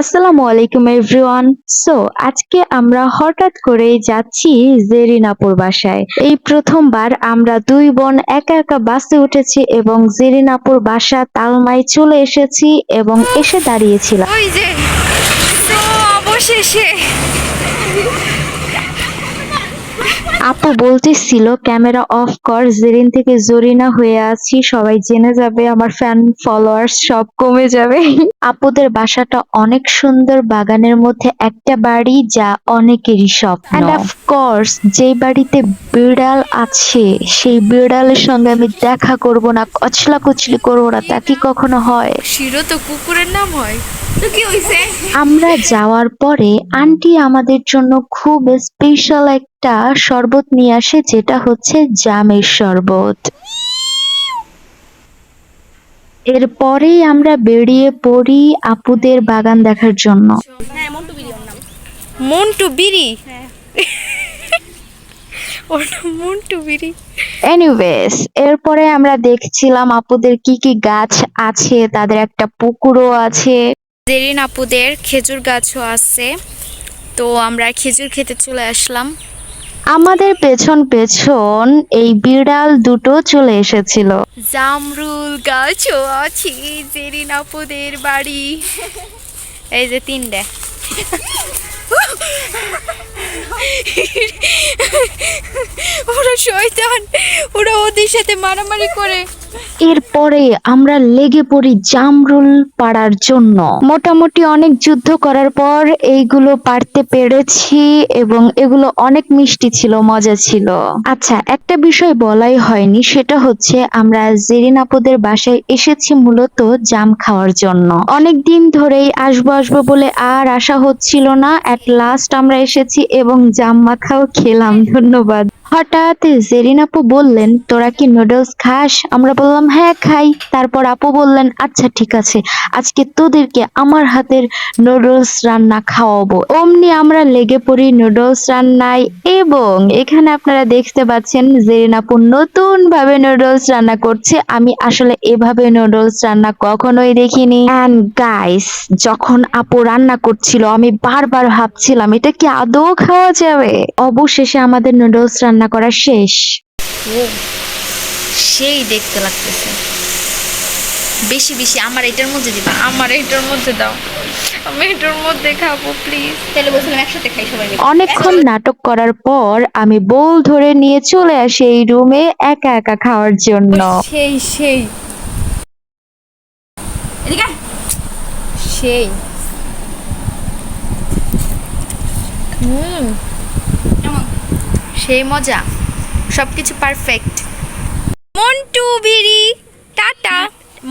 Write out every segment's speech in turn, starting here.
আসসালামু আলাইকুম everyone. So আজকে আমরা হঠাৎ করে যাচ্ছি জেরিনাপুর বাসায়। এই প্রথমবার আমরা দুই বোন একা একা বাসে উঠেছি এবং জেরিনাপুর বাসা তালমায় চলে এসেছি এবং এসে দাঁড়িয়েছিলাম। অবশেষে আপু বলতেছিল, ক্যামেরা অফ কর, জেরিন থেকে জরিনা হয়ে আছি, সবাই জেনে যাবে আমার ফ্যান ফলোয়ার্স সব কমে যাবে। আপুদের বাসাটা অনেক সুন্দর, বাগানের মধ্যে একটা বাড়ি যা অনেকেরই স্বপ্ন। অ্যান্ড অফ কোর্স যেই বাড়িতে বিড়াল আছে, সেই বিড়ালের সঙ্গে আমি দেখা করব না কচলা কুচলি করব না, তা কি কখনো হয়? শিরো তো কুকুরের নাম হয়। তো কি হইছে? আমরা যাওয়ার পরে আন্টি আমাদের জন্য খুব স্পেশাল একটা শরবত নিয়ে আসে যেটা হচ্ছে জামের শরবত। এরপরেই আমরা বেরিয়ে পড়ি আপুদের বাগান দেখার জন্য। মন্টু বিড়ি ওটা মন্টু বিড়ি? এনিওয়েজ এরপরে আমরা দেখছিলাম আপুদের কি কি গাছ আছে তাদের একটা পুকুরও আছে। জেরিন আপুদের খেজুর গাছও আছে। তো আমরা খেজুর খেতে চলে আসলাম। আমাদের পেছন পেছন এই বিড়াল দুটো চলে এসেছিল। জামরুল গাছও আছে জেরিন আপুদের বাড়ি। এই যে তিনটে। ওরা শয়তান ওরা ওদের সাথে মারামারি করে। এরপরে আমরা লেগে পড়ি জামরুল পাড়ার জন্য। মোটামুটি অনেক যুদ্ধ করার পর এইগুলো পারতে পেরেছি এবং এগুলো অনেক মিষ্টি ছিল, মজা ছিল। আচ্ছা একটা বিষয় বলাই হয়নি, সেটা হচ্ছে আমরা জেরিন আপুদের বাসায় এসেছি মূলত জাম খাওয়ার জন্য। অনেক দিন ধরেই আসব আসব বলে আর আশা হচ্ছিল না এট লাস্ট আমরা এসেছি এবং জাম মাখাও খেলাম, ধন্যবাদ। হঠাৎ জেরিন আপু বললেন, তোরা কি নুডলস খাস? আমরা বললাম হ্যাঁ খাই। তারপর আপু বললেন আচ্ছা ঠিক আছে, আজকে তোদেরকে আমার হাতের নুডলস রান্না খাওয়াবো। অমনি আমরা লেগে পড়ি নুডলস রান্নায় এবং এখানে আপনারা দেখতে পাচ্ছেন জেরিন আপু নতুন ভাবে নুডলস রান্না করছে। আমি আসলে এভাবে নুডলস রান্না কখনোই দেখিনি। অ্যান্ড গাইস যখন আপু রান্না করছিল, আমি বারবার ভাবছিলাম, এটা কি আদৌ খাওয়া যাবে? অবশেষে আমাদের নুডলস রান্না করা শেষ। ও সেই দেখতে লাগতেছে। বেশি বেশি আমার এটার মধ্যে দিবা। আমার এটার মধ্যে দাও। আমি এটার মধ্যে খাব প্লিজ তাহলে বলছিলাম একসাথে খাই সবাই মিলে। অনেকক্ষণ নাটক করার পর আমি বোল ধরে নিয়ে চলে আসি এই রুমে একা একা খাওয়ার জন্য। সেই সেই। এদিকে সেই। হুম। সেই মজা। সবকিছু পারফেক্ট মন্টু বিড়ি টাটা।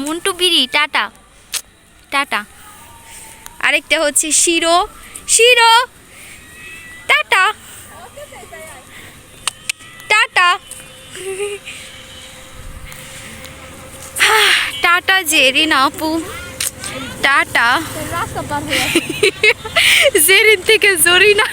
মন্টু বিড়ি টাটা। টাটা। আরেকটা হচ্ছে Shiro. Shiro tata. Tata. Tata Zerin আপু। টাটা। জেরিন থেকে জরিনা।